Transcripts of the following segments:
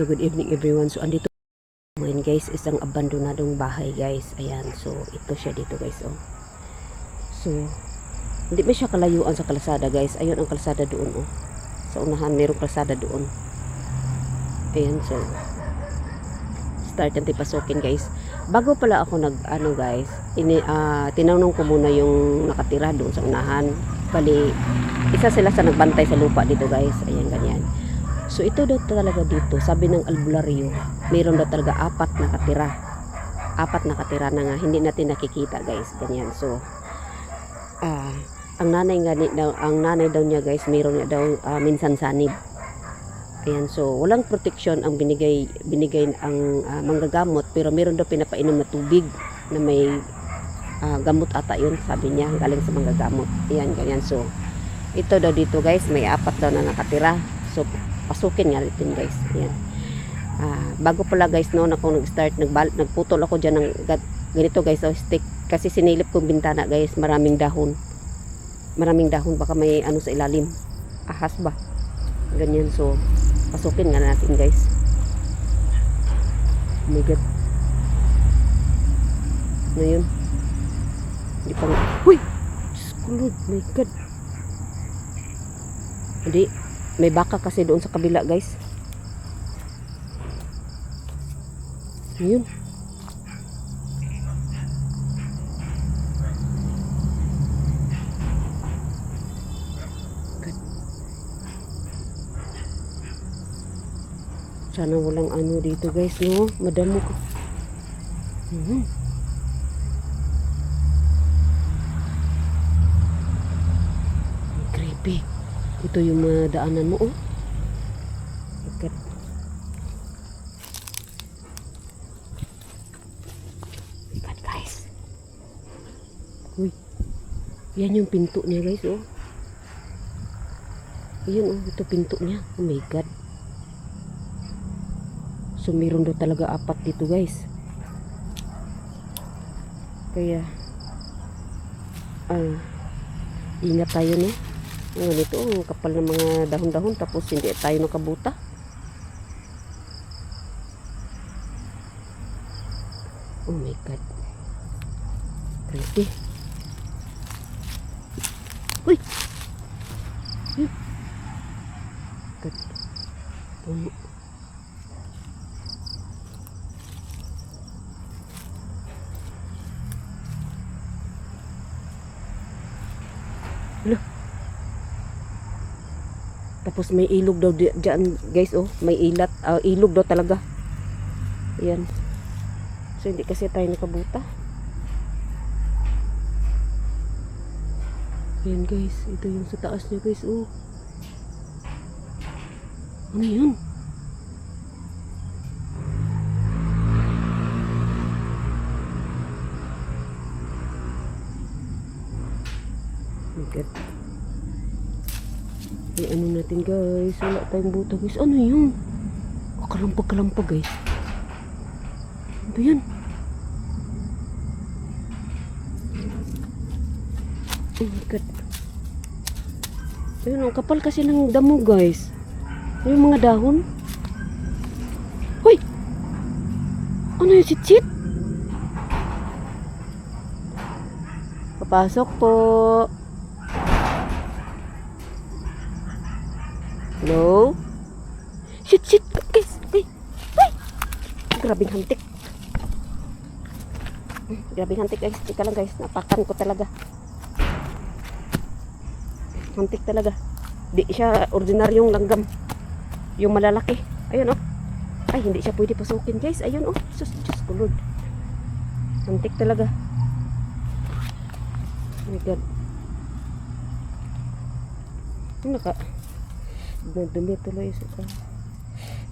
So good evening everyone. So, andito ngayon guys, isang abandonadong bahay guys. Ayan, so ito siya dito guys, oh. So, hindi ba siya kalayuan sa kalsada guys? Ayun ang kalsada doon, oh. Sa unahan, mayroong kalsada doon. Ayan, so, start natin pasukin guys. Bago pala ako nag, ano guys, ini, ah, tinanong ko muna yung nakatira doon sa unahan. Bali, isa sila sa nagbantay sa lupa dito guys. Ayan, ganyan. So ito daw talaga dito, sabi ng albularyo, mayroon daw talaga apat na katira. Apat na katira na nga, hindi natin nakikita guys, ganyan. So, ah, ang nanay nga daw, ang nanay daw niya guys, mayroon niya daw ah, minsan sanib. Ayan, so walang protection ang binigay binigay ang ah, manggagamot pero meron daw pinapainom na tubig na may ah, gamot ata yun, sabi niya, galing sa manggagamot. Ayan, ganyan. So, ito daw dito guys, may apat daw na nakatira. So, pasukin nga natin guys. Ayan. Ah, bago pala guys no, ako nag-start, nagbal, nagputol ako dyan ng ga- ganito guys, oh, stick. Kasi sinilip kong bintana guys, maraming dahon. Maraming dahon, baka may ano sa ilalim. Ahas ba? Ganyan, so, pasukin nga natin guys. Oh my God. Ano yun? Hindi pa. Huy! Diyos ko Lord, my God. Hindi, may baka kasi doon sa kabila, guys. Ayun. God. Sana walang ano dito, guys, no? Madamo ko. Mhm. Ang Creepy. Ito yung mga daanan mo, oh. Ikat. Ikat, guys. Uy. Yan yung pinto niya, guys, oh. Ayan, oh. Ito pinto niya. Oh my God. So, meron daw talaga apat dito, guys. Kaya, ah, ingat tayo, no? Ngayon ito, ang kapal ng mga dahon-dahon tapos hindi tayo nakabuta. Oh my God. Uy! Uy! God. Puno. May ilog daw di- dyan guys oh. May ilat. ah, ilog daw talaga. Ayan. So hindi kasi tayo nakabuta. Ayan guys. Ito yung sa taas niya guys oh. Ano yun? God. Ay, ano natin guys. Wala tayong buta guys. Ano yun? Oh, kalampag-kalampag guys. Ano ba yan? Oh my God. Ayun, ang kapal kasi ng damo guys. Yung mga dahon. Hoy! Ano yung sit-sit? Papasok po. Hello? Shit, shit, guys. Ay, ay. Grabing hantik. Grabing hantik, guys. Tika lang, guys. Napakan ko talaga. Hantik talaga. Di siya ordinaryong langgam. Yung malalaki. Ayun, oh. Ay, hindi siya pwede pasukin, guys. Ayun, oh. Sus, Diyos ko, Lord. Hantik talaga. Oh my God. Naka... Nadumi tuloy sa ka.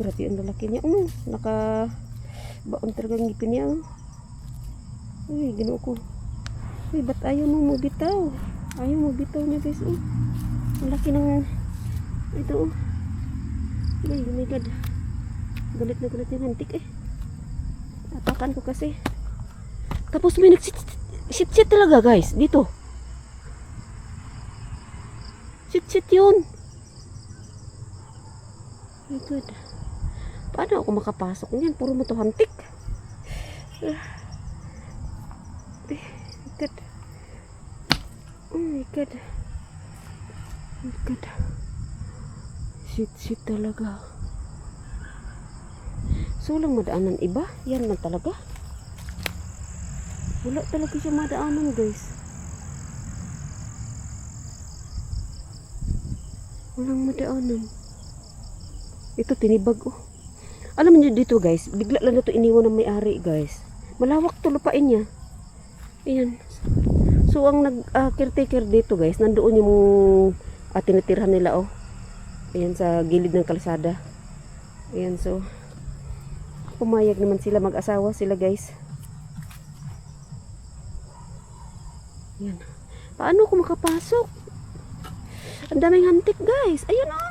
Grabe ang lalaki niya. Um, naka baon talaga ngipin niya. oh. Uy, ginoo ko. Uy, ba't ayaw mo mabitaw? Ayaw mo bitaw niya guys. Oh. Ang laki ng ito oh. Uy, oh my god. Galit na galit yung hantik eh. Tapakan ko kasi. Tapos may nagsit sit sit talaga guys. Dito. Sit sit yun. My God. Paano ako makapasok niyan? Puro mo to hantik. Eh, God. Oh my God. Oh my God. Shit, shit talaga. So lang madaanan iba? Yan man talaga. Wala talaga siya madaanan guys. Walang madaanan. Ito tinibag oh. Alam niyo dito guys, bigla lang na iniwan ng may-ari guys. Malawak to lupain niya. Ayan. So ang nag ah, caretaker dito guys, nandoon yung uh, tinitirhan nila oh. Ayan sa gilid ng kalsada. Ayan so pumayag naman sila mag-asawa sila guys. Ayan. Paano ako makapasok? Ang daming hantik guys. Ayun oh.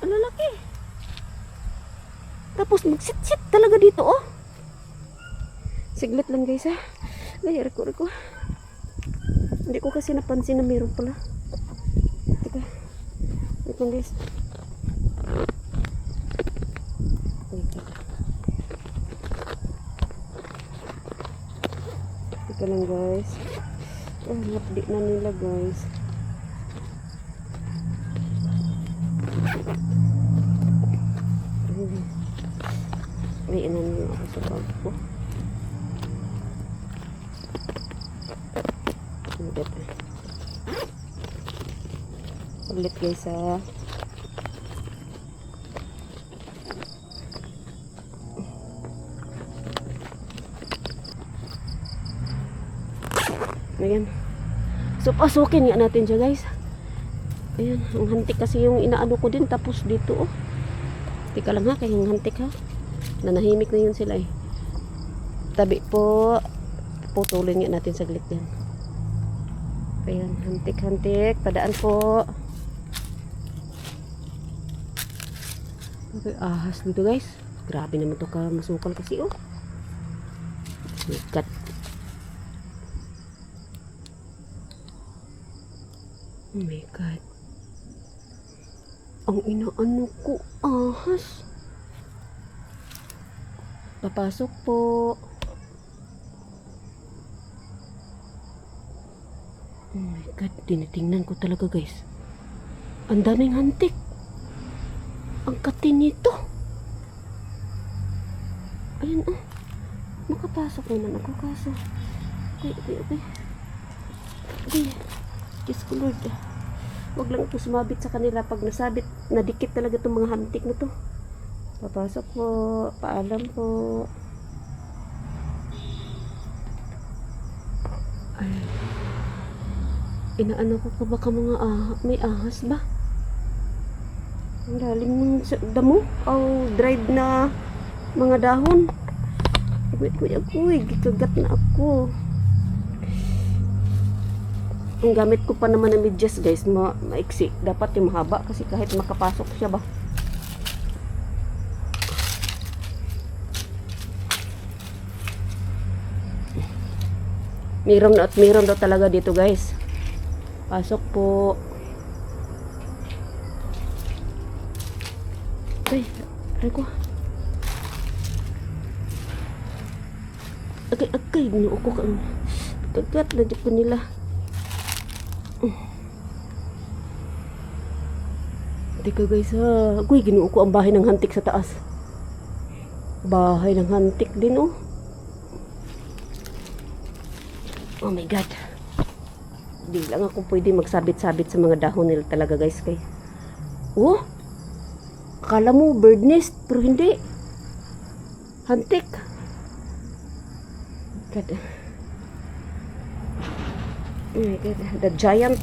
Ang lalaki. Tapos magsit-sit talaga dito oh. Siglit lang guys ha. Gaya reko reko. Hindi ko kasi napansin na meron pala. Teka. Wait lang guys. Wait lang. Teka lang guys. Oh, napdi na nila guys. Ayun. May inan niyo ako sa bag ko. Ulit. Ulit guys ha. Ayan. So, pasukin nga natin siya, guys. Ayan, ang hantik kasi yung inaano ko din. Tapos dito, oh. Tika lang ha, kaya yung hantik ha. Nanahimik na yun sila eh. Tabi po. Putulin nga natin saglit yan. Ayan, hantik-hantik. Padaan po. Okay, ahas dito guys. Grabe naman to ka masukal kasi oh. Sikat. Oh my God. Ang inaano ko, ahas. Papasok po. Oh my God, tinitingnan ko talaga guys. Ang daming hantik. Ang katin nito. Ayun oh. Makapasok naman ako kaso. Okay, okay, okay. Okay. Diyos ko Lord. Huwag lang ito sumabit sa kanila. Pag nasabit, nadikit talaga itong mga hantik na to. Papasok po. Paalam po. Ay. Inaano ko pa baka mga ah, may ahas ba? Ang lalim ng damo. O dried na mga dahon. Wait, wait, agoy. Gikagat na ako. Ang gamit ko pa naman ng medyas guys, ma maiksi. Dapat yung mahaba kasi kahit makapasok siya ba. Meron at meron daw talaga dito guys. Pasok po. Ay, aray ko. Agay, agay, ginoo ko ka. Kagat na di ko nila. Teka guys ha. Agoy, ginoo ko ang bahay ng hantik sa taas. Bahay ng hantik din oh. Oh my God. Di lang ako pwede magsabit-sabit sa mga dahon nila talaga guys kay. Oh! Akala mo bird nest pero hindi. Hantik. God. Oh my God. The giant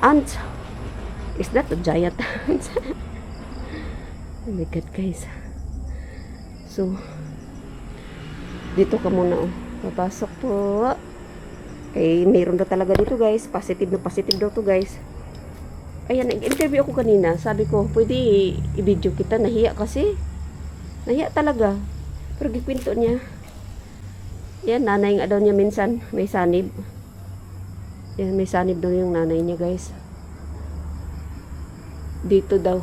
ant. Is that a giant ant? oh my God guys. So, dito ka muna oh. Papasok po. Eh, mayroon daw talaga dito guys. Positive na positive daw to guys. Ayan, nag-interview ako kanina. Sabi ko, pwede i-video kita. Nahiya kasi. Nahiya talaga. Pero gikwento niya. Yan, nanay nga daw niya minsan. May sanib. Yan, may sanib daw yung nanay niya guys. Dito daw.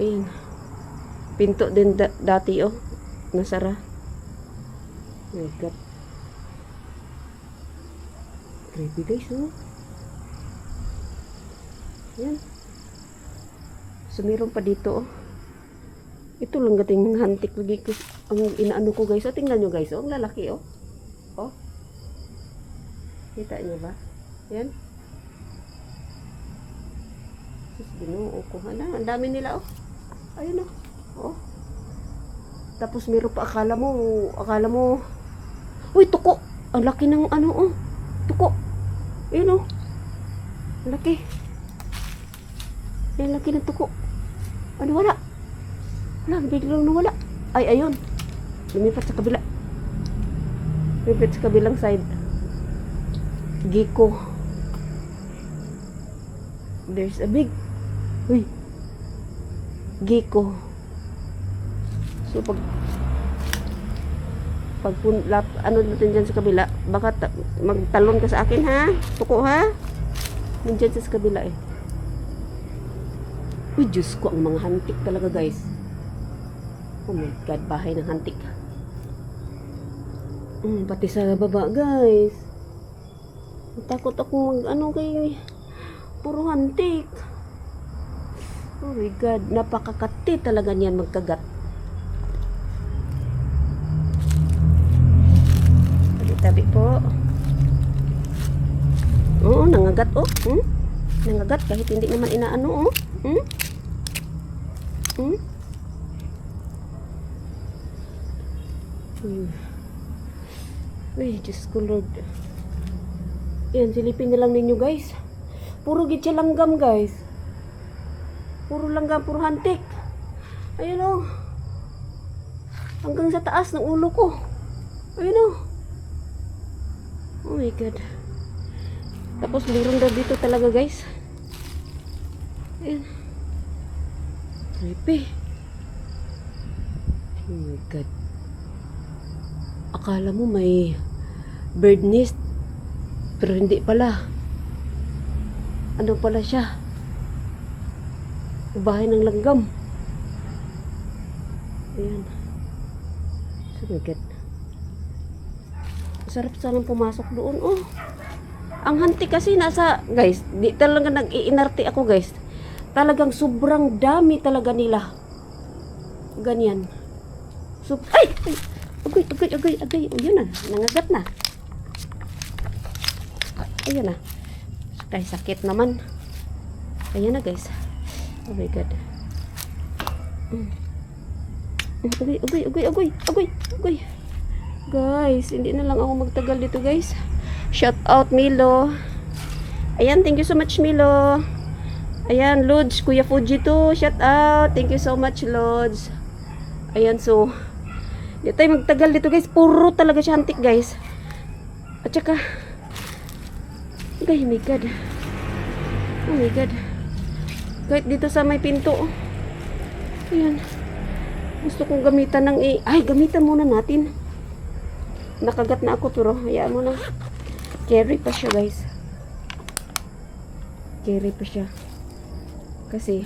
Ayan. Pinto din da- dati, oh. Nasara. Oh my God. Creepy guys, oh. Yan. So, meron pa dito, oh. Ito lang gating hantik lagi ko. Ang inaano ko guys. Oh, tingnan nyo guys. Oh, ang lalaki, oh. Oh. Kita niyo ba? Yan. Sus, ginoo ko. Hala, ang dami nila, oh. Ayun, oh. Oh. Tapos meron pa, akala mo, akala mo, uy, tuko. Ang laki ng ano, oh. Tuko. Ayun, oh. Ang laki. Ang laki ng tuko. Ano, wala. Wala, biglang nawala. Ay, ayun. Lumipat sa kabila. Lumipat sa kabilang side. Giko. There's a big... Uy. Giko. So, pag... Pag lap, ano natin dyan sa kabila, baka ta- magtalon ka sa akin, ha? Tuko, ha? Nandyan sa kabila, eh. Uy, Diyos ko, ang mga hantik talaga, guys. Oh my God, bahay ng hantik. Mm, pati sa baba, guys. Takot ako mag, ano kay, puro hantik. Oh my God, napakakati talaga niyan magkagat. Tabi-tabi po. Oo, nangagat, oh. Hmm? Nangagat kahit hindi naman inaano, oh. Hmm? Hmm? Hmm. Uy, Diyos ko Lord. Yan, silipin na lang ninyo guys. Puro gid siya langgam guys. Puro langgam, puro hantik. Ayun o. Hanggang sa taas ng ulo ko. Ayun o. Oh my God. Tapos meron daw dito talaga guys. Ayan. Creepy. Oh my God. Akala mo may bird nest. Pero hindi pala. Ano pala siya? Bahay ng langgam. Ayan. God. Sarap sanang pumasok doon. Oh. Ang hanti kasi nasa, guys, di talaga nag-iinarte ako, guys. Talagang sobrang dami talaga nila. Ganyan. So, ay! ay agay, agay, agay, agay. O, yun na. Nangagat na. Ayun na. Ay, sakit naman. Ayan na, guys. Oh my God. Mm. Agay, agay, agay, agay, agay. Guys, hindi na lang ako magtagal dito, guys. Shout out, Milo. Ayan, thank you so much, Milo. Ayan, Lods, Kuya Fuji to. Shout out. Thank you so much, Lods. Ayan, so, di tayo magtagal dito, guys. Puro talaga siya antik, guys. At saka, oh my God. Oh my God. Kahit dito sa may pinto. oh. Ayan. Gusto kong gamitan ng i... Ay, gamitan muna natin. Nakagat na ako, pero hayaan mo na. Carry pa siya, guys. Carry pa siya. Kasi,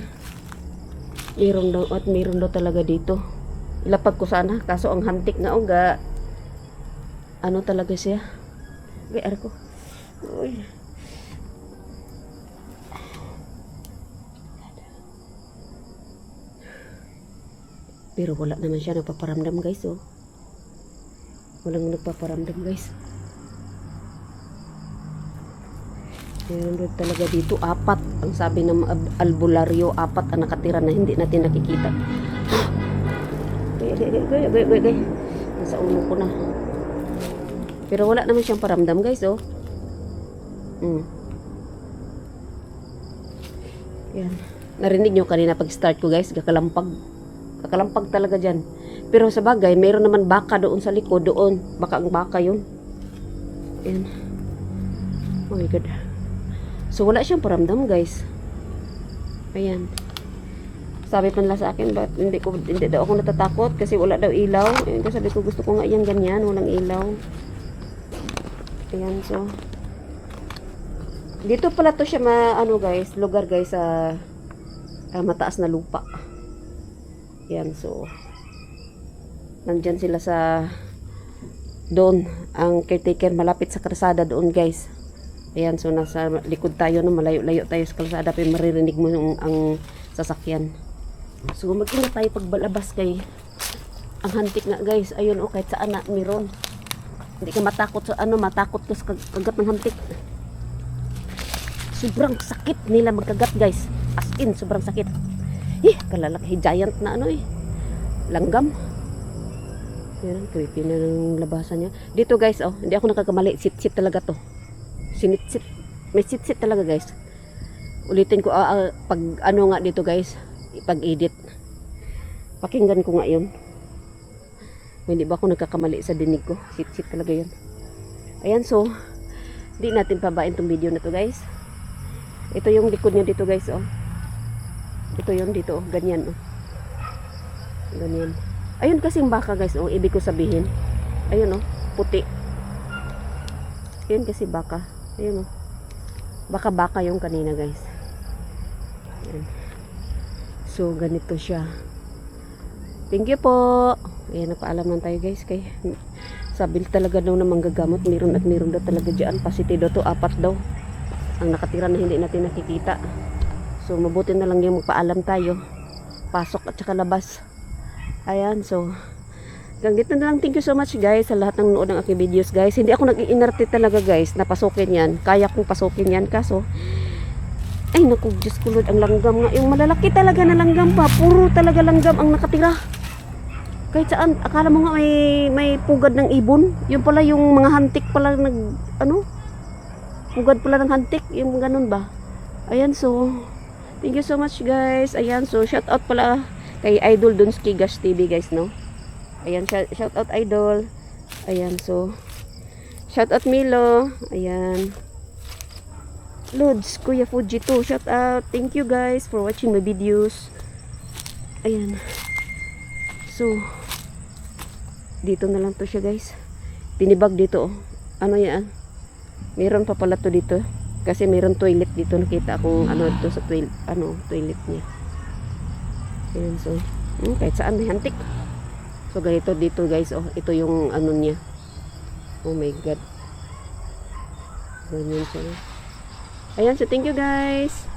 mayroon daw, at mayroon daw talaga dito. Ilapag ko sana, kaso ang hantik nga, oh, ga, ano talaga siya. Okay, ara ko. Uy. Pero wala naman siya nagpaparamdam, guys, oh. Walang nagpaparamdam, guys. Meron talaga dito, apat. Ang sabi ng albularyo, apat ang nakatira na hindi natin nakikita. Gay, gay, gay, gay, gay, gay, gay. Nasa ulo ko na. Pero wala naman siyang paramdam, guys, oh. Hmm. Yan. Narinig nyo kanina pag-start ko, guys, kakalampag. Kakalampag talaga dyan. Pero sa bagay, mayroon naman baka doon sa likod, doon. Baka ang baka yun. Yan. Oh my God. So, wala siyang paramdam, guys. Ayan. Sabi pa nila sa akin, ba't hindi, ko, hindi daw ako natatakot kasi wala daw ilaw. Ayan, kasi sabi ko, gusto ko nga yan ganyan, walang ilaw. Ayan, so. Dito pala to siya ma, ano guys, lugar guys, sa ah, mataas na lupa. Yan, so nandyan sila sa doon. Ang caretaker malapit sa kalsada doon guys. Ayan so nasa likod tayo no? Malayo-layo tayo sa kalsada pero maririnig mo yung ang sasakyan. So mag-ingat tayo pagbalabas kay ang hantik nga guys. Ayun oh kahit saan na meron. Hindi ka matakot sa ano matakot ka sa kag- kagat ng hantik. Sobrang sakit nila magkagat guys. As in sobrang sakit eh kalalaki giant na ano eh langgam yan, creepy na ng labasan niya. Dito guys, oh, hindi ako nakakamali. Sit-sit talaga to. Sinit-sit. May sit-sit talaga guys. Ulitin ko, ah, ah, pag ano nga dito guys, pag-edit. Pakinggan ko nga yun. Hindi ba ako nagkakamali sa dinig ko? Sit-sit talaga yun. Ayan, so, di natin pabain tong video na to guys. Ito yung likod niya dito guys, oh. Ito yun dito, oh. Ganyan, oh. Ganyan. Ayun kasing baka guys, oh, ibig ko sabihin. Ayun oh, puti. Ayun kasi baka. Ayun oh. Baka-baka yung kanina guys. Ayan. So, ganito siya. Thank you po. Ayan, napaalam tayo guys. Kay, sabi talaga daw na manggagamot. Meron at meron daw talaga dyan. Pasitido to, apat daw. Ang nakatira na hindi natin nakikita. So, mabuti na lang yung magpaalam tayo. Pasok at saka labas. Ayan, so hanggang dito na lang. Thank you so much guys sa lahat ng nanood ng aking videos guys. Hindi ako nag-iinarte talaga guys na pasukin yan. Kaya kong pasukin yan kaso ay naku, Diyos ko Lord, ang langgam nga. Yung malalaki talaga na langgam pa. Puro talaga langgam ang nakatira. Kahit saan, akala mo nga may, may pugad ng ibon. Yung pala yung mga hantik pala nag, ano? Pugad pala ng hantik. Yung ganun ba? Ayan, so, thank you so much guys. Ayan, so, shout out pala kay Idol Dunski Gash TV guys no? Ayan shout, out Idol. Ayan so shout out Milo. Ayan. Lods Kuya Fuji too. Shout out. Thank you guys for watching my videos. Ayan. So dito na lang to siya guys. Tinibag dito. Oh. ano yan? Meron pa pala to dito kasi meron toilet dito nakita akong ano dito sa toilet ano toilet niya Ayan, so, hmm, kahit saan may hantik. So, ganito dito guys, oh, ito yung ano niya. Oh my God. Ganyan siya. Ayan, so thank you guys.